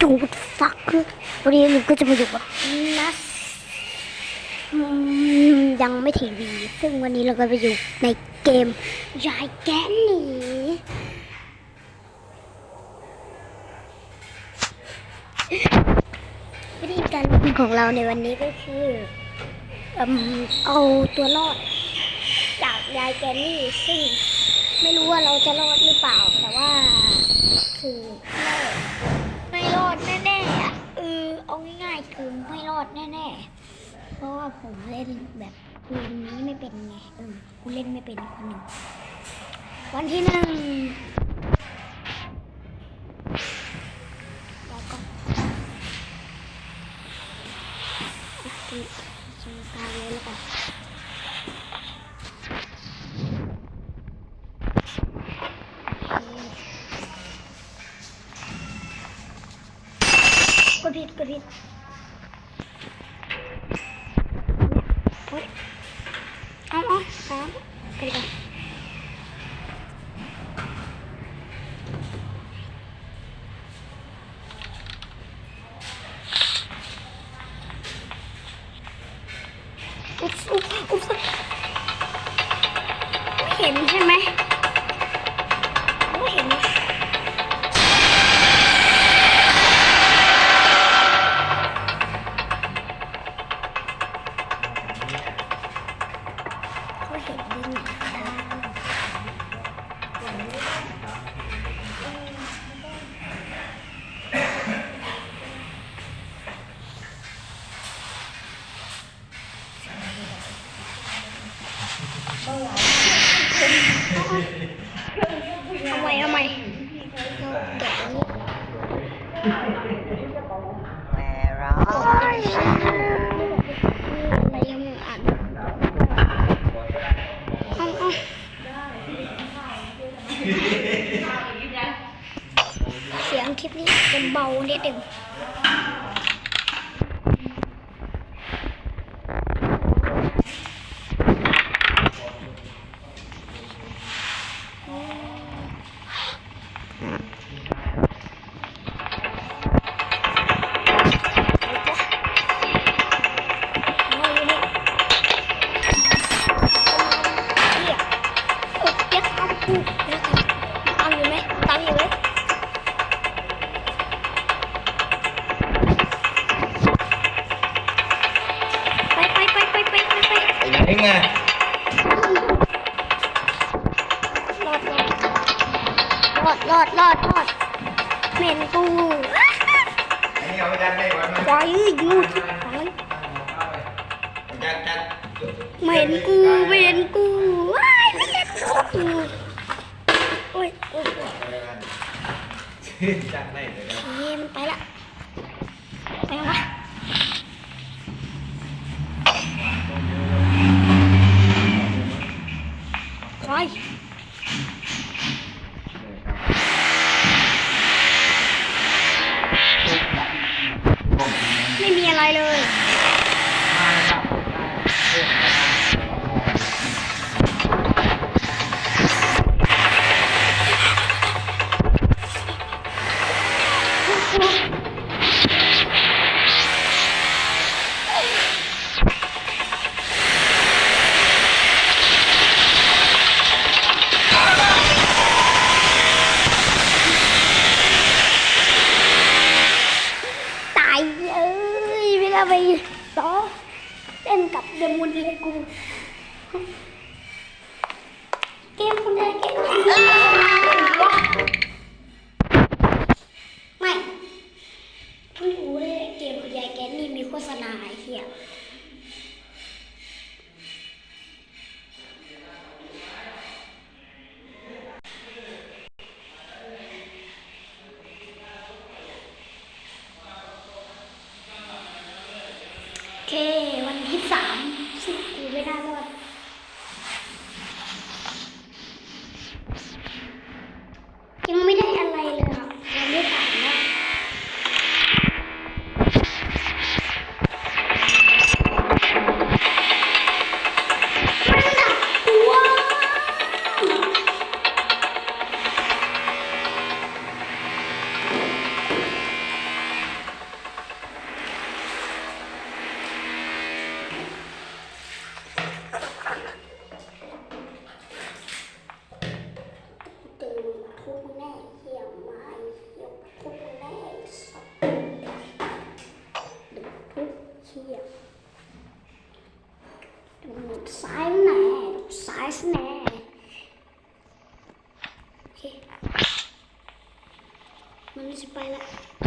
จูดฟักวันนี้เราก็จะมาอยู่กับนัสยังไม่ทีวี ซึ่งวันนี้เราก็ไปอยู่ในเกมยายแกนหนีวิธีการเล่นของเราในวันนี้ก็คือเอมเอาตัวรอด จากยายแกนนี่ซึ่งไม่รู้ว่าเราจะรอดหรือเปล่า แต่ว่าคือ ดแน่ๆ เพราะว่าผมเล่นแบบเกมนี้ไม่เป็นไงเออกูเล่นไม่เป็นคนหนึ่งวันที่หนึ่งแล้วก็อะดูชิมตาเลยแล้วกันกดผิดกดผิดโอ๊ยเอาเอาสามไปดีกว่าอุ๊บอุ๊บอุ๊บไม่ เห็นใช่ไหมไม่เห็นก็เห็นดิน ทำไมทำไมแต่ร้อน ไปไอ้ไหนไงรอดรอดรอดรอดรอดเหม็นกูไอ้นี่เอาไปจัดได้ก่อนมั้ยควายยืดยืดควายจัดจัดเหม็นกูเหม็นกูว้ายเหม็นกูโอ้ยโอ้ยจัดได้เลยครับเฮ้ยมันไปละไปแล้ววะคอยไม่มี อะไรเลย กับเด ซ้ายแหน่ซ้ายแหน่มันจะไปล้ว